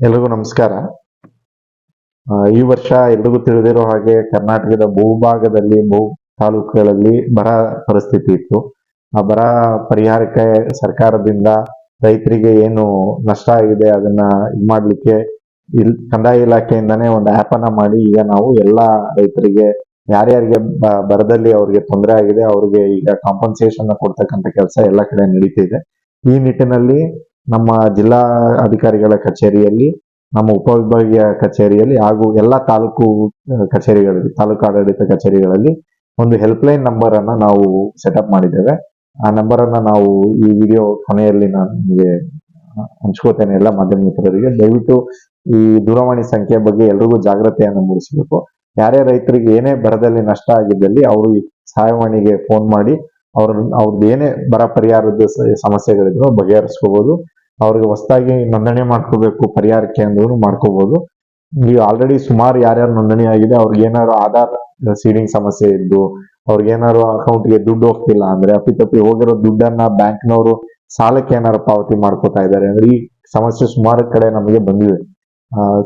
ಎಲ್ರಿಗೂ ನಮಸ್ಕಾರ. ಈ ವರ್ಷ ಎಲ್ರಿಗೂ ತಿಳಿದಿರೋ ಹಾಗೆ ಕರ್ನಾಟಕದ ಬಹುಭಾಗದಲ್ಲಿ ಬಹು ತಾಲೂಕುಗಳಲ್ಲಿ ಬರ ಪರಿಸ್ಥಿತಿ ಇತ್ತು. ಆ ಬರ ಪರಿಹಾರಕ್ಕೆ ಸರ್ಕಾರದಿಂದ ರೈತರಿಗೆ ಏನು ನಷ್ಟ ಆಗಿದೆ ಅದನ್ನ ಇದ್ ಮಾಡ್ಲಿಕ್ಕೆ ಇಲ್, ಕಂದಾಯ ಇಲಾಖೆಯಿಂದಾನೇ ಒಂದು ಆಪ್ ಅನ್ನ ಮಾಡಿ ಈಗ ನಾವು ಎಲ್ಲಾ ರೈತರಿಗೆ ಯಾರ್ಯಾರಿಗೆ ಬರದಲ್ಲಿ ಅವ್ರಿಗೆ ತೊಂದರೆ ಆಗಿದೆ, ಅವ್ರಿಗೆ ಈಗ ಕಾಂಪನ್ಸೇಷನ್ ಕೊಡ್ತಕ್ಕಂಥ ಕೆಲಸ ಎಲ್ಲ ಕಡೆ ನಡೀತಿದೆ. ಈ ನಿಟ್ಟಿನಲ್ಲಿ ನಮ್ಮ ಜಿಲ್ಲಾ ಅಧಿಕಾರಿಗಳ ಕಚೇರಿಯಲ್ಲಿ, ನಮ್ಮ ಉಪವಿಭಾಗೀಯ ಕಚೇರಿಯಲ್ಲಿ ಹಾಗೂ ಎಲ್ಲ ತಾಲೂಕು ಕಚೇರಿಗಳಲ್ಲಿ, ತಾಲೂಕು ಆಡಳಿತ ಕಚೇರಿಗಳಲ್ಲಿ ಒಂದು ಹೆಲ್ಪ್ಲೈನ್ ನಂಬರ್ ಅನ್ನ ನಾವು ಸೆಟಪ್ ಮಾಡಿದ್ದೇವೆ. ಆ ನಂಬರ್ ನಾವು ಈ ವಿಡಿಯೋ ಕೊನೆಯಲ್ಲಿ ನಾನು ನಿಮಗೆ ಹಂಚ್ಕೋತೇನೆ ಎಲ್ಲ ಮಾಧ್ಯಮ ಮಿತ್ರರಿಗೆ. ದಯವಿಟ್ಟು ಈ ದೂರವಾಣಿ ಸಂಖ್ಯೆ ಬಗ್ಗೆ ಎಲ್ರಿಗೂ ಜಾಗ್ರತೆಯನ್ನು ಮೂಡಿಸಬೇಕು. ಯಾರೇ ರೈತರಿಗೆ ಏನೇ ಬರದಲ್ಲಿ ನಷ್ಟ ಆಗಿದ್ದಲ್ಲಿ ಅವರು ಸಹಾಯವಾಣಿಗೆ ಫೋನ್ ಮಾಡಿ ಅವ್ರ ಅವ್ರದ್ದು ಏನೇ ಬರ ಪರಿಹಾರದ ಸಮಸ್ಯೆಗಳಿದ್ರು ಬಗೆಹರಿಸ್ಕೋಬಹುದು ಅವ್ರಿಗೆ ಹೊಸದಾಗಿ ನೋಂದಣಿ ಮಾಡ್ಕೋಬೇಕು, ಪರಿಹಾರಕ್ಕೆ ಅಂದ್ರೂ ಮಾಡ್ಕೋಬಹುದು ನೀವು ಆಲ್ರೆಡಿ ಸುಮಾರು ಯಾರ್ಯಾರು ನೋಂದಣಿ ಆಗಿದೆ, ಅವ್ರಿಗೆ ಏನಾದ್ರು ಆಧಾರ್ ಸೀಡಿಂಗ್ ಸಮಸ್ಯೆ ಇದ್ದು, ಅವ್ರಿಗೆ ಏನಾದ್ರು ಅಕೌಂಟ್ಗೆ ದುಡ್ಡು ಹೋಗ್ತಿಲ್ಲ ಅಂದ್ರೆ, ಅಪ್ಪಿತಪ್ಪಿ ಹೋಗಿರೋ ದುಡ್ಡನ್ನ ಬ್ಯಾಂಕ್ನವರು ಸಾಲಕ್ಕೆ ಏನಾರು ಪಾವತಿ ಮಾಡ್ಕೋತಾ ಇದ್ದಾರೆ ಅಂದ್ರೆ, ಈ ಸಮಸ್ಯೆ ಸುಮಾರು ಕಡೆ ನಮಗೆ ಬಂದಿದೆ.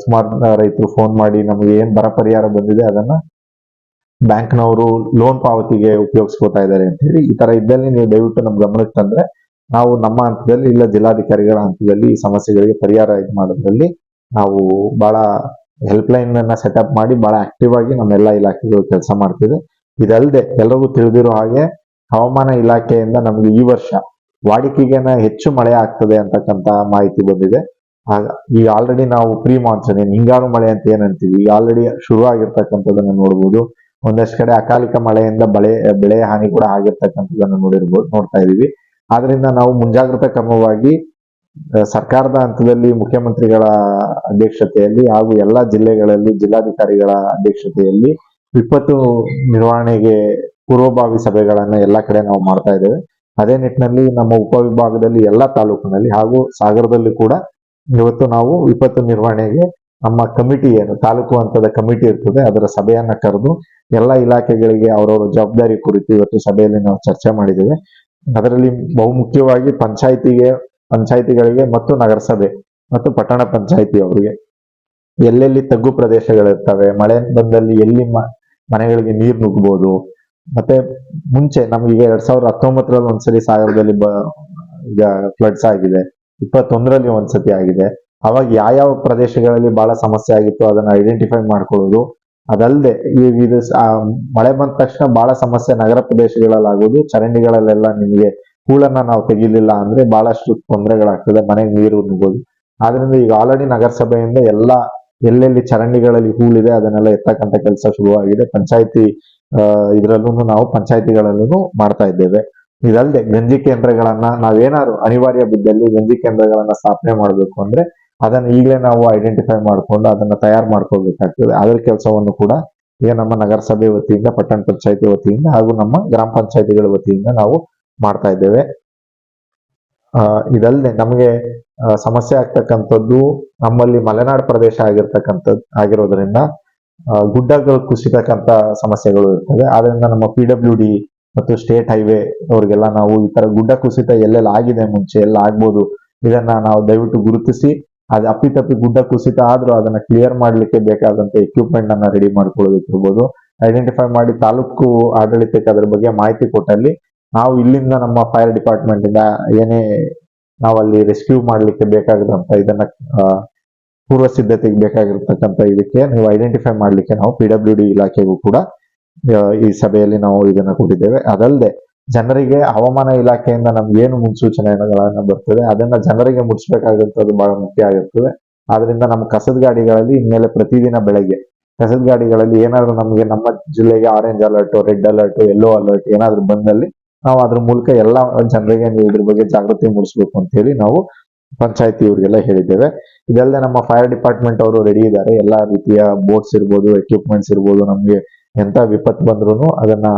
ಸುಮಾರು ರೈತರು ಫೋನ್ ಮಾಡಿ ನಮಗೆ ಏನ್ ಬರ ಪರಿಹಾರ ಬಂದಿದೆ ಅದನ್ನ ಬ್ಯಾಂಕ್ನವರು ಲೋನ್ ಪಾವತಿಗೆ ಉಪಯೋಗಿಸ್ಕೋತಾ ಇದ್ದಾರೆ ಅಂತ ಹೇಳಿ, ಈ ತರ ಇದ್ದಲ್ಲಿ ನೀವು ದಯವಿಟ್ಟು ನಮ್ ಗಮನಕ್ಕೆ ತಂದ್ರೆ ನಾವು ನಮ್ಮ ಹಂತದಲ್ಲಿ ಇಲ್ಲ, ಜಿಲ್ಲಾಧಿಕಾರಿಗಳ ಹಂತದಲ್ಲಿ ಈ ಸಮಸ್ಯೆಗಳಿಗೆ ಪರಿಹಾರ ಇದು ಮಾಡೋದ್ರಲ್ಲಿ ನಾವು ಬಹಳ ಹೆಲ್ಪ್ ಲೈನ್ ಅನ್ನ ಸೆಟಪ್ ಮಾಡಿ ಬಹಳ ಆಕ್ಟಿವ್ ಆಗಿ ನಮ್ಮೆಲ್ಲ ಇಲಾಖೆಗಳು ಕೆಲಸ ಮಾಡ್ತಿದೆ. ಇದಲ್ಲದೆ ಎಲ್ಲರಿಗೂ ತಿಳಿದಿರೋ ಹಾಗೆ ಹವಾಮಾನ ಇಲಾಖೆಯಿಂದ ನಮಗೆ ಈ ವರ್ಷ ವಾಡಿಕೆಗೆನ ಹೆಚ್ಚು ಮಳೆ ಆಗ್ತದೆ ಅಂತಕ್ಕಂತ ಮಾಹಿತಿ ಬಂದಿದೆ. ಈ ಆಲ್ರೆಡಿ ನಾವು ಪ್ರೀ ಮಾನ್ಸೂನ್ ಏನ್ ಹಿಂಗಾರು ಮಳೆ ಅಂತ ಏನ್ ಅಂತೀವಿ ಈ ಆಲ್ರೆಡಿ ಶುರು ಆಗಿರ್ತಕ್ಕಂಥದನ್ನ ನೋಡ್ಬೋದು. ಒಂದಷ್ಟು ಕಡೆ ಅಕಾಲಿಕ ಮಳೆಯಿಂದ ಬೆಳೆ ಬೆಳೆ ಹಾನಿ ಕೂಡ ಆಗಿರ್ತಕ್ಕಂಥದ್ದನ್ನ ನೋಡಿರ್ಬೋದು, ನೋಡ್ತಾ ಇದೀವಿ. ಆದ್ರಿಂದ ನಾವು ಮುಂಜಾಗ್ರತಾ ಕ್ರಮವಾಗಿ ಸರ್ಕಾರದ ಹಂತದಲ್ಲಿ ಮುಖ್ಯಮಂತ್ರಿಗಳ ಅಧ್ಯಕ್ಷತೆಯಲ್ಲಿ ಹಾಗೂ ಎಲ್ಲಾ ಜಿಲ್ಲೆಗಳಲ್ಲಿ ಜಿಲ್ಲಾಧಿಕಾರಿಗಳ ಅಧ್ಯಕ್ಷತೆಯಲ್ಲಿ ವಿಪತ್ತು ನಿರ್ವಹಣೆಗೆ ಪೂರ್ವಭಾವಿ ಸಭೆಗಳನ್ನ ಎಲ್ಲಾ ಕಡೆ ನಾವು ಮಾಡ್ತಾ ಇದ್ದೇವೆ. ಅದೇ ನಿಟ್ಟಿನಲ್ಲಿ ನಮ್ಮ ಉಪವಿಭಾಗದಲ್ಲಿ ಎಲ್ಲಾ ತಾಲೂಕಿನಲ್ಲಿ ಹಾಗೂ ಸಾಗರದಲ್ಲಿ ಕೂಡ ಇವತ್ತು ನಾವು ವಿಪತ್ತು ನಿರ್ವಹಣೆಗೆ ನಮ್ಮ ಕಮಿಟಿ ಏನು, ತಾಲೂಕು ಹಂತದ ಕಮಿಟಿ ಇರ್ತದೆ, ಅದರ ಸಭೆಯನ್ನ ಕರೆದು ಎಲ್ಲ ಇಲಾಖೆಗಳಿಗೆ ಅವರವರ ಜವಾಬ್ದಾರಿ ಕುರಿತು ಇವತ್ತು ಸಭೆಯಲ್ಲಿ ನಾವು ಚರ್ಚೆ ಮಾಡಿದ್ದೇವೆ. ಅದರಲ್ಲಿ ಬಹುಮುಖ್ಯವಾಗಿ ಪಂಚಾಯಿತಿಗೆ, ಪಂಚಾಯಿತಿಗಳಿಗೆ ಮತ್ತು ನಗರಸಭೆ ಮತ್ತು ಪಟ್ಟಣ ಪಂಚಾಯಿತಿ ಅವರಿಗೆ. ಎಲ್ಲೆಲ್ಲಿ ತಗ್ಗು ಪ್ರದೇಶಗಳಿರ್ತವೆ, ಮಳೆ ಬಂದಲ್ಲಿ ಎಲ್ಲಿ ಮನೆಗಳಿಗೆ ನೀರು ನುಗ್ಗಬಹುದು ಮತ್ತೆ ಮುಂಚೆ ನಮ್ಗೆ ಎರಡ್ ಸಾವಿರದ ಹತ್ತೊಂಬತ್ತರಲ್ಲಿ ಒಂದ್ಸಲಿ ಸಾಗರದಲ್ಲಿ ಬ, ಈಗ ಫ್ಲಡ್ಸ್ ಆಗಿದೆ, ಇಪ್ಪತ್ತೊಂದರಲ್ಲಿ ಒಂದ್ಸತಿ ಆಗಿದೆ. ಅವಾಗ ಯಾವ ಯಾವ ಪ್ರದೇಶಗಳಲ್ಲಿ ಬಹಳ ಸಮಸ್ಯೆ ಆಗಿತ್ತು, ಅದನ್ನ ಐಡೆಂಟಿಫೈ ಮಾಡ್ಕೊಳ್ಳೋದು. ಅದಲ್ಲದೆ ಈ ಇದು ಮಳೆ ಬಂದ ತಕ್ಷಣ ಬಹಳ ಸಮಸ್ಯೆ ನಗರ ಪ್ರದೇಶಗಳಲ್ಲಾಗೋದು, ಚರಂಡಿಗಳಲ್ಲೆಲ್ಲ ನಿಮಗೆ ಹೂಳನ್ನ ನಾವು ತೆಗೀಲಿಲ್ಲ ಅಂದ್ರೆ ಬಹಳಷ್ಟು ತೊಂದರೆಗಳಾಗ್ತದೆ, ಮನೆಗೆ ನೀರು ನುಗ್ಗೋದು ಆದ್ರಿಂದ ಈಗ ಆಲ್ರೆಡಿ ನಗರಸಭೆಯಿಂದ ಎಲ್ಲ ಎಲ್ಲೆಲ್ಲಿ ಚರಂಡಿಗಳಲ್ಲಿ ಹೂಳಿದೆ ಅದನ್ನೆಲ್ಲ ಎತ್ತಕ್ಕಂಥ ಕೆಲಸ ಶುರುವಾಗಿದೆ. ಪಂಚಾಯತಿ ಇದರಲ್ಲೂ ನಾವು ಪಂಚಾಯತಿಗಳಲ್ಲೂ ಮಾಡ್ತಾ ಇದ್ದೇವೆ. ಇದಲ್ಲದೆ ಗಂಜಿ ಕೇಂದ್ರಗಳನ್ನ ನಾವೇನಾದ್ರು ಅನಿವಾರ್ಯ ಬಿದ್ದಲ್ಲಿ ಗಂಜಿ ಕೇಂದ್ರಗಳನ್ನ ಸ್ಥಾಪನೆ ಮಾಡಬೇಕು ಅಂದ್ರೆ ಅದನ್ನ ಈಗಲೇ ನಾವು ಐಡೆಂಟಿಫೈ ಮಾಡಿಕೊಂಡು ಅದನ್ನ ತಯಾರು ಮಾಡ್ಕೊಳ್ಬೇಕಾಗ್ತದೆ. ಅದರ ಕೆಲಸವನ್ನು ಕೂಡ ಈಗ ನಮ್ಮ ನಗರಸಭೆ ವತಿಯಿಂದ, ಪಟ್ಟಣ ಪಂಚಾಯತಿ ವತಿಯಿಂದ ಹಾಗೂ ನಮ್ಮ ಗ್ರಾಮ ಪಂಚಾಯತಿಗಳ ವತಿಯಿಂದ ನಾವು ಮಾಡ್ತಾ ಇದ್ದೇವೆ. ಇದಲ್ಲದೆ ನಮಗೆ ಸಮಸ್ಯೆ ಆಗ್ತಕ್ಕಂಥದ್ದು ನಮ್ಮಲ್ಲಿ ಮಲೆನಾಡು ಪ್ರದೇಶ ಆಗಿರ್ತಕ್ಕಂಥದ್ದು ಆಗಿರೋದ್ರಿಂದ ಗುಡ್ಡಗಳು ಕುಸಿತಕ್ಕಂತ ಸಮಸ್ಯೆಗಳು ಇರ್ತವೆ. ಆದ್ರಿಂದ ನಮ್ಮ ಪಿ ಡಬ್ಲ್ಯೂ ಡಿ ಮತ್ತು ಸ್ಟೇಟ್ ಹೈವೇ ಅವ್ರಿಗೆಲ್ಲ ನಾವು ಈ ತರ ಗುಡ್ಡ ಕುಸಿತ ಎಲ್ಲೆಲ್ಲ ಆಗಿದೆ ಮುಂಚೆ, ಎಲ್ಲ ಆಗ್ಬೋದು, ಇದನ್ನ ನಾವು ದಯವಿಟ್ಟು ಗುರುತಿಸಿ ಅದು ಅಪ್ಪಿತಪ್ಪಿ ಗುಡ್ಡ ಕುಸಿತ ಆದ್ರೂ ಅದನ್ನ ಕ್ಲಿಯರ್ ಮಾಡ್ಲಿಕ್ಕೆ ಬೇಕಾದಂತ ಎಕ್ವಿಪ್ಮೆಂಟ್ ಅನ್ನ ರೆಡಿ ಮಾಡ್ಕೊಳ್ಳೋದಿರ್ಬೋದು ಐಡೆಂಟಿಫೈ ಮಾಡಿ ತಾಲೂಕು ಆಡಳಿತಕ್ಕೆ ಅದರ ಬಗ್ಗೆ ಮಾಹಿತಿ ಕೊಟ್ಟಲ್ಲಿ ನಾವು ಇಲ್ಲಿಂದ ನಮ್ಮ ಫೈರ್ ಡಿಪಾರ್ಟ್ಮೆಂಟ್ ಇಂದ ಏನೇ ನಾವು ಅಲ್ಲಿ ರೆಸ್ಕ್ಯೂ ಮಾಡ್ಲಿಕ್ಕೆ ಬೇಕಾಗಿರುವಂತ ಇದನ್ನ ಪೂರ್ವ ಸಿದ್ಧತೆಗೆ ಬೇಕಾಗಿರ್ತಕ್ಕಂಥ ಇದಕ್ಕೆ ನೀವು ಐಡೆಂಟಿಫೈ ಮಾಡ್ಲಿಕ್ಕೆ ನಾವು ಪಿ ಡಬ್ಲ್ಯೂ ಡಿ ಇಲಾಖೆಗೂ ಕೂಡ ಈ ಸಭೆಯಲ್ಲಿ ನಾವು ಇದನ್ನ ಕೊಟ್ಟಿದ್ದೇವೆ. ಅದಲ್ಲದೆ ಜನರಿಗೆ ಹವಾಮಾನ ಇಲಾಖೆಯಿಂದ ನಮ್ಗೆ ಏನು ಮುನ್ಸೂಚನೆಗಳನ್ನ ಬರ್ತದೆ, ಅದನ್ನ ಜನರಿಗೆ ಮುಟ್ಸ್ಬೇಕಾಗಿರ್ತದೆ ಬಹಳ ಮುಖ್ಯ ಆಗಿರ್ತದೆ. ಆದ್ರಿಂದ ನಮ್ಮ ಕಸದ ಗಾಡಿಗಳಲ್ಲಿ ಇನ್ಮೇಲೆ ಪ್ರತಿದಿನ ಬೆಳಗ್ಗೆ ಕಸದ ಗಾಡಿಗಳಲ್ಲಿ ಏನಾದ್ರು ನಮಗೆ ನಮ್ಮ ಜಿಲ್ಲೆಗೆ orange alert red alert yellow alert ಏನಾದ್ರು ಬಂದಲ್ಲಿ ನಾವು ಅದ್ರ ಮೂಲಕ ಎಲ್ಲ ಜನರಿಗೆ ನೀವು ಇದ್ರ ಬಗ್ಗೆ ಜಾಗೃತಿ ಮೂಡಿಸ್ಬೇಕು ಅಂತ ಹೇಳಿ ನಾವು ಪಂಚಾಯತಿ ಇವರಿಗೆಲ್ಲ ಹೇಳಿದ್ದೇವೆ. ಇದಲ್ಲದೆ ನಮ್ಮ ಫೈರ್ ಡಿಪಾರ್ಟ್ಮೆಂಟ್ ಅವರು ರೆಡಿ ಇದ್ದಾರೆ. ಎಲ್ಲಾ ರೀತಿಯ ಬೋಟ್ಸ್ ಇರ್ಬೋದು ಎಕ್ವಿಪ್ಮೆಂಟ್ಸ್ ಇರ್ಬೋದು, ನಮ್ಗೆ ಎಂತ ವಿಪತ್ತು ಬಂದ್ರು ಅದನ್ನ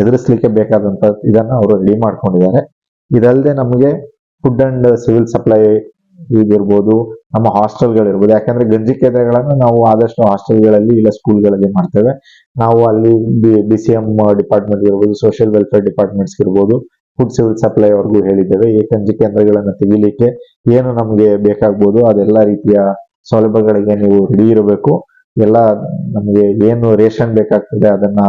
ಎದುರಿಸ್ಲಿಕ್ಕೆ ಬೇಕಾದಂತ ಇದನ್ನ ಅವರು ರೆಡಿ ಮಾಡ್ಕೊಂಡಿದ್ದಾರೆ. ಇದಲ್ಲದೆ ನಮಗೆ ಫುಡ್ ಅಂಡ್ ಸಿವಿಲ್ ಸಪ್ಲೈ ಇದಿರ್ಬೋದು, ನಮ್ಮ ಹಾಸ್ಟೆಲ್ಗಳಿರ್ಬೋದು ಯಾಕಂದ್ರೆ ಗಂಜಿ ಕೇಂದ್ರಗಳನ್ನು ನಾವು ಆದಷ್ಟು ಹಾಸ್ಟೆಲ್ಗಳಲ್ಲಿ ಇಲ್ಲ ಸ್ಕೂಲ್ಗಳಲ್ಲಿ ಮಾಡ್ತೇವೆ. ನಾವು ಅಲ್ಲಿ ಬಿ ಸಿ ಎಂ ಡಿಪಾರ್ಟ್ಮೆಂಟ್ ಇರ್ಬೋದು ಸೋಷಿಯಲ್ ವೆಲ್ಫೇರ್ ಡಿಪಾರ್ಟ್ಮೆಂಟ್ಸ್ ಇರ್ಬೋದು ಫುಡ್ ಸಿವಿಲ್ ಸಪ್ಲೈ ಅವ್ರಿಗೂ ಹೇಳಿದ್ದೇವೆ. ಗಂಜಿ ಕೇಂದ್ರಗಳನ್ನು ತೆಗಿಲಿಕ್ಕೆ ಏನು ನಮಗೆ ಬೇಕಾಗ್ಬೋದು ಅದೆಲ್ಲ ರೀತಿಯ ಸೌಲಭ್ಯಗಳಿಗೆ ನೀವು ರೆಡಿ ಇರಬೇಕು. ಎಲ್ಲ ನಮಗೆ ಏನು ರೇಷನ್ ಬೇಕಾಗ್ತದೆ ಅದನ್ನ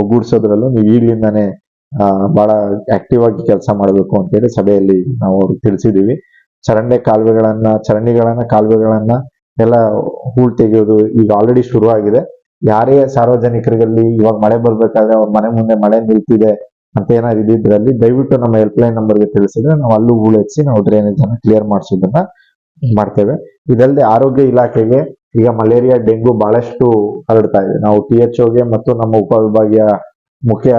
ಒಗ್ಗೂಡಿಸೋದ್ರಲ್ಲೂ ನೀವು ಈಗ್ಲಿಂದಾನೇ ಆ, ಬಹಳ ಆಕ್ಟಿವ್ ಆಗಿ ಕೆಲಸ ಮಾಡಬೇಕು ಅಂತೇಳಿ ಸಭೆಯಲ್ಲಿ ನಾವು ಅವ್ರಿಗೆ ತಿಳಿಸಿದೀವಿ. ಚರಂಡೆ ಕಾಲುವೆಗಳನ್ನ ಚರಂಡಿಗಳನ್ನ ಕಾಲುವೆಗಳನ್ನ ಎಲ್ಲ ಹೂಳು ತೆಗೆಯೋದು ಈಗ ಆಲ್ರೆಡಿ ಶುರು ಆಗಿದೆ. ಯಾರೇ ಸಾರ್ವಜನಿಕರಲ್ಲಿ ಇವಾಗ ಮಳೆ ಬರ್ಬೇಕಾದ್ರೆ ಅವ್ರ ಮನೆ ಮುಂದೆ ಮಳೆ ನಿಲ್ತಿದೆ ಅಂತ ಏನಾದ್ರು ಇದ್ರಲ್ಲಿ ದಯವಿಟ್ಟು ನಮ್ಮ ಹೆಲ್ಪ್ ಲೈನ್ ನಂಬರ್ಗೆ ತಿಳಿಸಿದ್ರೆ ನಾವು ಅಲ್ಲೂ ಹೂಳು ಹೆಚ್ಚಿ ನಾವು ಡ್ರೈನೇಜ್ ಅನ್ನ ಕ್ಲಿಯರ್ ಮಾಡಿಸೋದನ್ನ ಮಾಡ್ತೇವೆ. ಇದಲ್ಲದೆ ಆರೋಗ್ಯ ಇಲಾಖೆಗೆ ಈಗ ಮಲೇರಿಯಾ, ಡೆಂಗು ಬಹಳಷ್ಟು ಹರಡ್ತಾ ಇದೆ. ನಾವು ಟಿ ಎಚ್ ಓಗೆ ಮತ್ತು ನಮ್ಮ ಉಪವಿಭಾಗೀಯ ಮುಖ್ಯ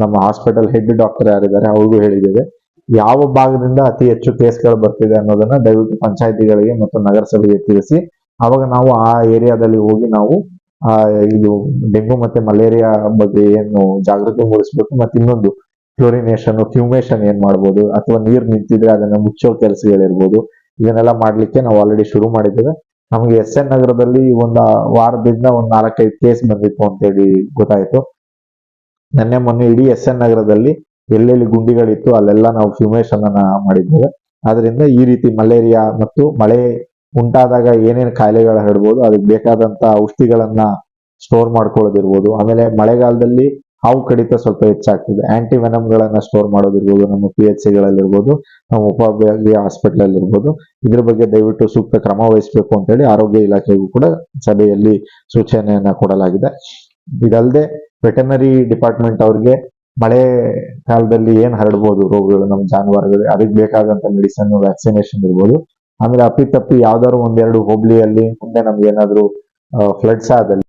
ನಮ್ಮ ಹಾಸ್ಪಿಟಲ್ ಹೆಡ್ ಡಾಕ್ಟರ್ ಯಾರಿದ್ದಾರೆ ಅವ್ರಿಗೂ ಹೇಳಿದ್ದೇವೆ. ಯಾವ ಭಾಗದಿಂದ ಅತಿ ಹೆಚ್ಚು ಕೇಸ್ಗಳು ಬರ್ತಿದೆ ಅನ್ನೋದನ್ನ ದಯವಿಟ್ಟು ಪಂಚಾಯತಿಗಳಿಗೆ ಮತ್ತು ನಗರಸಭೆಗೆ ತಿಳಿಸಿ. ಅವಾಗ ನಾವು ಆ ಏರಿಯಾದಲ್ಲಿ ಹೋಗಿ ನಾವು, ಆ, ಇದು ಡೆಂಗು ಮತ್ತೆ ಮಲೇರಿಯಾ ಬಗ್ಗೆ ಏನು ಜಾಗೃತಿ ಮೂಡಿಸ್ಬೇಕು ಮತ್ತೆ ಇನ್ನೊಂದು ಕ್ಲೋರಿನೇಷನ್ ಫ್ಯೂಮೇಷನ್ ಏನ್ ಮಾಡ್ಬೋದು ಅಥವಾ ನೀರ್ ನಿಂತಿದ್ರೆ ಅದನ್ನ ಮುಚ್ಚೋ ಕೆಲಸಗಳಿರ್ಬೋದು. ಇದನ್ನೆಲ್ಲ ಮಾಡ್ಲಿಕ್ಕೆ ನಾವು ಆಲ್ರೆಡಿ ಶುರು ಮಾಡಿದ್ದೇವೆ. ನಮಗೆ ಎಸ್ ಎನ್ ನಗರದಲ್ಲಿ ಒಂದು ವಾರದಿಂದ ಒಂದು ನಾಲ್ಕೈದು ಕೇಸ್ ಬಂದಿತ್ತು ಅಂತೇಳಿ ಗೊತ್ತಾಯಿತು. ನಿನ್ನೆ ಮೊನ್ನೆ ಇಡೀ ಎಸ್ ಎನ್ ನಗರದಲ್ಲಿ ಎಲ್ಲೆಲ್ಲಿ ಗುಂಡಿಗಳಿತ್ತು ಅಲ್ಲೆಲ್ಲ ನಾವು ಫ್ಯೂಮೇಶನ್ ಅನ್ನ ಮಾಡಿದ್ದೇವೆ ಆದ್ರಿಂದ ಈ ರೀತಿ ಮಲೇರಿಯಾ ಮತ್ತು ಮಳೆ ಉಂಟಾದಾಗ ಏನೇನು ಕಾಯಿಲೆಗಳು ಹರಡ್ಬೋದು, ಅದಕ್ಕೆ ಬೇಕಾದಂತ ಔಷಧಿಗಳನ್ನ ಸ್ಟೋರ್ ಮಾಡ್ಕೊಳ್ಳೋದಿರ್ಬೋದು. ಆಮೇಲೆ ಮಳೆಗಾಲದಲ್ಲಿ ಹಾವು ಕಡಿತ ಸ್ವಲ್ಪ ಹೆಚ್ಚಾಗ್ತದೆ. ಆಂಟಿ ಗಳನ್ನ ಸ್ಟೋರ್ ಮಾಡೋದಿರ್ಬೋದು, ನಮ್ಮ ಪಿ ಎಚ್ ಸಿಗಳಲ್ಲಿರ್ಬೋದು ನಮ್ಮ ಉಪವಿಭಾಗೀಯ ಹಾಸ್ಪಿಟಲ್ ಇರ್ಬೋದು ಇದ್ರ ಬಗ್ಗೆ ದಯವಿಟ್ಟು ಸೂಕ್ತ ಕ್ರಮ ವಹಿಸಬೇಕು ಅಂತೇಳಿ ಆರೋಗ್ಯ ಇಲಾಖೆಗೂ ಕೂಡ ಸಭೆಯಲ್ಲಿ ಸೂಚನೆಯನ್ನ ಕೊಡಲಾಗಿದೆ. ಇದಲ್ಲದೆ ವೆಟನರಿ ಡಿಪಾರ್ಟ್ಮೆಂಟ್ ಅವ್ರಿಗೆ ಮಳೆ ಕಾಲದಲ್ಲಿ ಏನ್ ಹರಡ್ಬೋದು ರೋಗಗಳು ನಮ್ಮ ಜಾನುವಾರುಗಳು ಅದಕ್ಕೆ ಬೇಕಾದಂತ ಮೆಡಿಸನ್ ವ್ಯಾಕ್ಸಿನೇಷನ್ ಇರ್ಬೋದು. ಅಂದ್ರೆ ಅಪ್ಪಿತಪ್ಪಿ ಯಾವ್ದಾದ್ರು ಒಂದೆರಡು ಹೋಬ್ಳಿಯಲ್ಲಿ ಮುಂದೆ ನಮ್ಗೆ ಏನಾದ್ರು ಫ್ಲಡ್ಸ್ ಆದಲ್ಲಿ